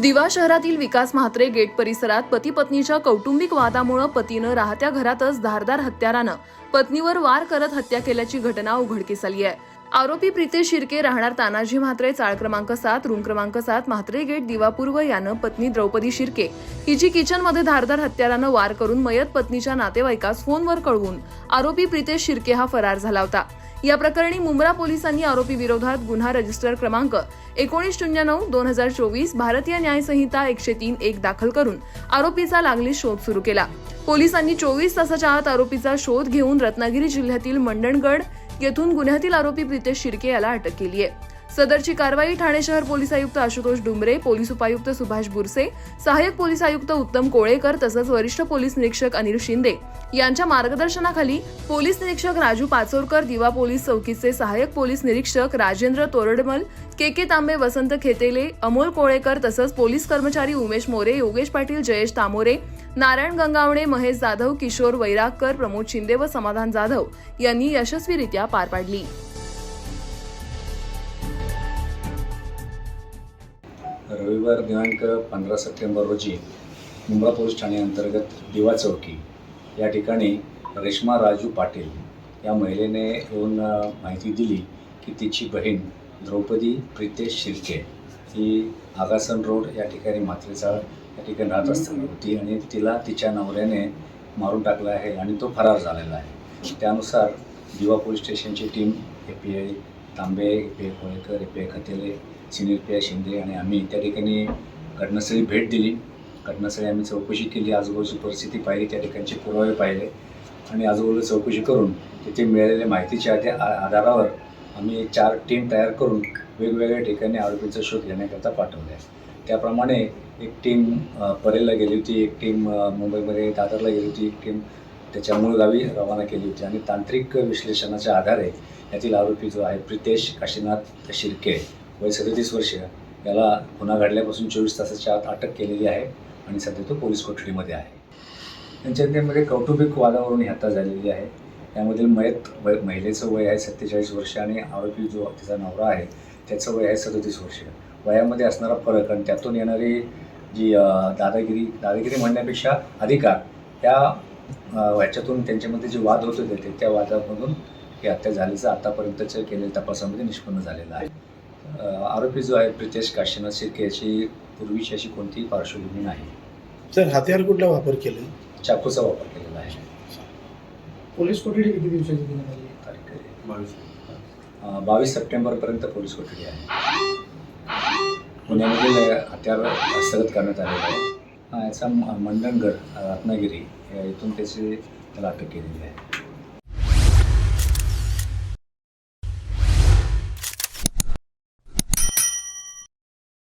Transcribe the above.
दिवा शहरातील विकास म्हात्रे गेट परिसरात पती पत्नीच्या कौटुंबिक वादामुळे पतीनं राहत्या घरातच धारदार हत्यारानं पत्नीवर वार करत हत्या केल्याची घटना उघडकीस आली आहे. आरोपी प्रितेश शिर्के राहणार तानाजी म्हात्रे चाळ क्रमांक सात रूम क्रमांक सात म्हात्रे गेट दिवापूर्व यानं पत्नी द्रौपदी शिर्के हिची किचनमध्ये धारदार हत्यारानं वार करून मयत पत्नीच्या नातेवाईकास फोनवर कळवून आरोपी प्रितेश शिर्के हा फरार झाला होता. या प्रकरणी मुंब्रा पोलिसांनी आरोपी विरोधात गुन्हा रजिस्टर क्रमांक एकोणीस शून्य नऊ दोन हजार चोवीस भारतीय न्यायसंहिता एकशे तीन एक दाखल करून आरोपीचा लागलीच शोध सुरू केला. पोलिसांनी चोवीस तासाच्या आत आरोपीचा शोध घेऊन रत्नागिरी जिल्ह्यातील मंडणगड येथून गुन्ह्यातील आरोपी प्रितेश शिर्के याला अटक केली आहे सदरची कारवाई ठाणे शहर पोलीस आयुक्त आशुतोष डुमरे पोलीस उपायुक्त सुभाष बुरसे सहाय्यक पोलीस आयुक्त उत्तम कोळेकर तसंच वरिष्ठ पोलीस निरीक्षक अनिल शिंदे. यांच्या मार्गदर्शनाखाली पोलीस निरीक्षक राजू पाचोरकर दिवा पोलीस चौकीचे सहाय्यक पोलीस निरीक्षक राजेंद्र तोरडमल के के तांबे वसंत खेतेले अमोल कोळेकर तसंच पोलीस कर्मचारी उमेश मोरे योगेश पाटील जयेश तामोरे नारायण गंगावणे महेश जाधव किशोर वैरागकर प्रमोद शिंदे व समाधान जाधव यांनी यशस्वीरित्या पार पाडली. रविवार दिनांक पंधरा सप्टेंबर रोजी मुंबा पोलीस ठाणे अंतर्गत दिवा चौकी या ठिकाणी रेश्मा राजू पाटील या महिलेने येऊन माहिती दिली की तिची बहीण द्रौपदी प्रितेश शिर्के ही आगासन रोड या ठिकाणी मात्रेचाळ या ठिकाणी राहत असताना होती आणि तिला तिच्या नवऱ्याने मारून टाकलं आहे आणि तो फरार झालेला आहे. त्यानुसार दिवा police स्टेशनची team A P I Tambe P P I Kolekar Khatele senior P Shinde आणि आम्ही त्या ठिकाणी घटनास्थळी भेट दिली. घटनास्थळी आम्ही चौकशी केली. आजूबाजूची परिस्थिती पाहिली. त्या ठिकाणचे पुरावे पाहिले. आणि आजूबाजूला चौकशी करून तिथे मिळालेल्या माहितीच्या आधी आ- आधारावर आम्ही चार टीम तयार करून वेगवेगळ्या ठिकाणी आरोपीचा शोध घेण्याकरता पाठवले. आहे त्याप्रमाणे एक टीम परेलला गेली होती. एक टीम मुंबईमध्ये दादरला गेली होती. एक टीम त्याच्या मूळ गावी रवाना केली होती. आणि तांत्रिक विश्लेषणाच्या आधारे यातील आरोपी जो आहे प्रितेश काशीनाथ शिर्के वय सदतीस वर्ष याला गुन्हा घडल्यापासून चोवीस तासाच्या आत अटक केलेली आहे आणि सध्या तो पोलीस कोठडीमध्ये आहे. त्यांच्यामध्ये कौटुंबिक वादावरून ही हत्या झालेली आहे. यामधील मयत वय महिलेचं वय आहे सत्तेचाळीस वर्ष आणि आरोपी जो तिचा नवरा आहे त्याचं वय आहे सदतीस वर्ष. वयामध्ये असणारा फरक आणि त्यातून येणारी जी दादागिरी दादागिरी म्हणण्यापेक्षा अधिकार या अ, ह्याच्यातून त्यांच्यामध्ये जे वाद होत होते त्या वादामधून ही हत्या झाल्याचं आतापर्यंतच्या केलेल्या तपासामध्ये निष्पन्न झालेलं आहे. आरोपी जो आहे प्रितेश काशीनाथ शिर्के याची पूर्वीची अशी कोणतीही पार्श्वभूमी नाही. सर हत्यार कुठला वापर केला? चाकूचा वापर केलेला आहे. पोलीस कोठडी किती दिवसाची देण्यात आली तारीख आहे. अ, बावीस सप्टेंबरपर्यंत पोलीस कोठडी आहे. पुण्यामधील हत्यार हस्तगत करण्यात आलेलं आहे. याचा मंडणगड रत्नागिरी या इथून त्याची त्याला अटक केलेली आहे.